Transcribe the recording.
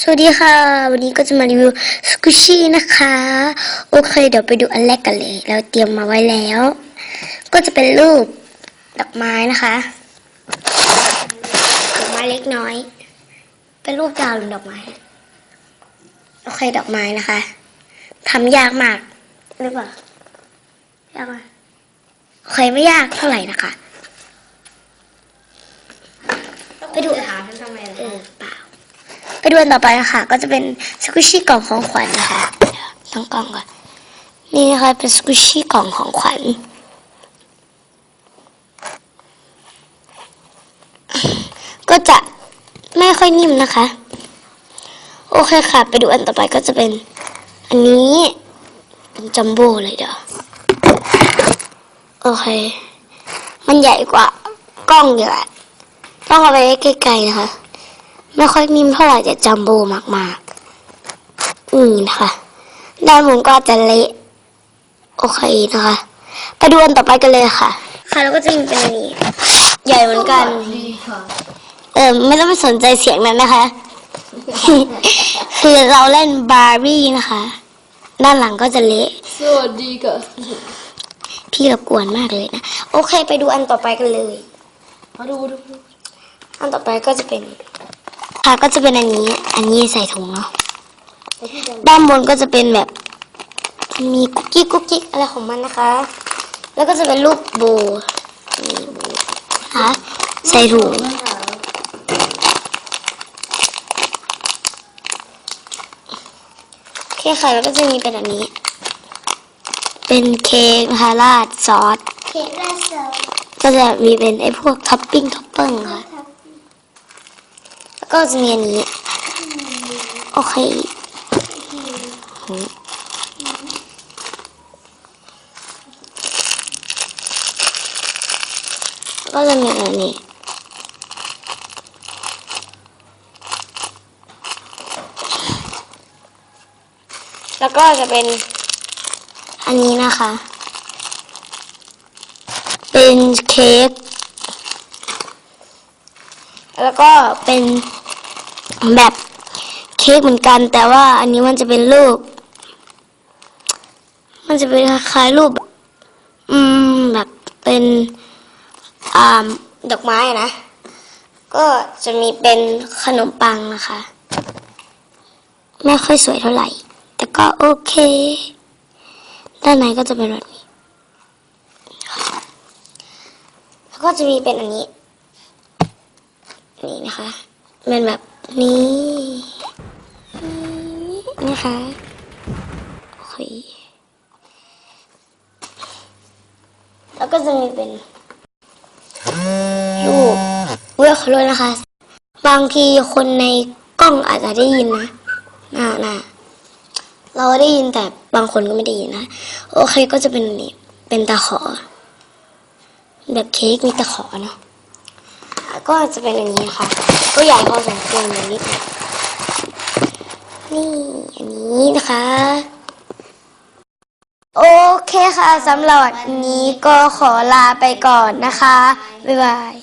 สวัสดีค่ะ วันนี้ก็จะมารีวิวสกุชี่นะคะ โอเค เดี๋ยวไปดูอันแรกกันเลย เราเตรียมมาไว้แล้ว ก็จะเป็นรูปดอกไม้นะคะดอกไม้เล็กน้อย เป็นรูปดาวหรือดอกไม้ โอเค ดอกไม้นะคะทำยากมากหรือเปล่ายากไหมโอเคไม่ยากเท่าไหร่นะคะ ไปดูถามฉันทำไมล่ะเออเปล่า ไปดูอันต่อไปนะคะก็จะเป็นสกุชี่กล่องของขวัญนะคะเดี๋ยวตั้งกล่องก่อนนี่นะคะเป็นสกุชี่กล่องของขวัญก็จะไม่ค่อยนิ่มนะคะ โอเคค่ะ ไปดูอันต่อไปก็จะเป็น อันนี้เป็นจัมโบ้เลยเดี๋ยวโอเค มันใหญ่กว่ากล้องเยอะต้องเอาไปไกลๆนะคะ ไม่ค่อยนิ่มเท่าไหร่แต่จัมโบ้มากๆนี่นะคะด้านบนก็จะเละโอเคนะคะไปดูอันต่อไปกันเลยค่ะ ค่ะแล้วก็จะมีเป็นอันนี้ใหญ่เหมือนกันดีค่ะเออไม่ต้องไปสนใจเสียงนั้นนะคะ คือเราเล่นบาร์บี้นะคะ ด้านหลังก็จะเละสวัสดีค่ะพี่รบกวนมากเลยนะ โอเค ไปดูอันต่อไปกันเลยมาดูดูดูอันต่อไปก็จะเป็น ค่ะก็จะเป็นอันนี้ อันนี้ใส่ถุงเนาะแล้วพี่จะด้านบนก็จะเป็นแบบ มีกุ๊กกิ๊กกุ๊กกิ๊กอะไรของมันนะคะ แล้วก็จะเป็นรูปโบนี่โบนะคะใส่ถุงโอเคค่ะแล้วก็จะมีเป็นอันนี้ เป็นเค้กนะคะราดซอส เค้กราดซอส ก็จะมีเป็นไอ้พวกท็อปปิ้งท็อปเปิ้งค่ะแล้ว ก็จะมีอันนี้ โอเคก็จะมีอันนี้แล้วก็จะเป็นอันนี้นะคะ เป็นเค้กแล้วก็เป็น แบบเค้กเหมือนกัน แต่ว่าอันนี้มันจะเป็นรูป มันจะเป็นคล้ายรูป อืมแบบเป็นอ่าดอกไม้นะ ก็จะมีเป็นขนมปังนะคะ ไม่ค่อยสวยเท่าไหร่ แต่ก็โอเค ด้านในก็จะเป็นแบบนี้ แล้วก็จะมีเป็นอันนี้ นี่นะคะเป็นแบบ นี้นี่นะคะโอเคแล้วก็จะมีเป็นรูปเว้ยขอโทษนะคะ บางทีคนในกล้องอาจจะได้ยินนะน่าน่าเราได้ยินแต่บางคนก็ไม่ได้ยินนะ โอเคก็จะเป็นนนี้เป็นตะขอ แบบเค้กมีตะขอเนาะ ก็จะเป็นอย่างนี้ค่ะ ก็ใหญ่พอสมควรอย่างนี้นี่อันนี้นะคะ โอเคค่ะสำหรับวันนี้ก็ขอลาไปก่อนนะคะ บ๊ายบาย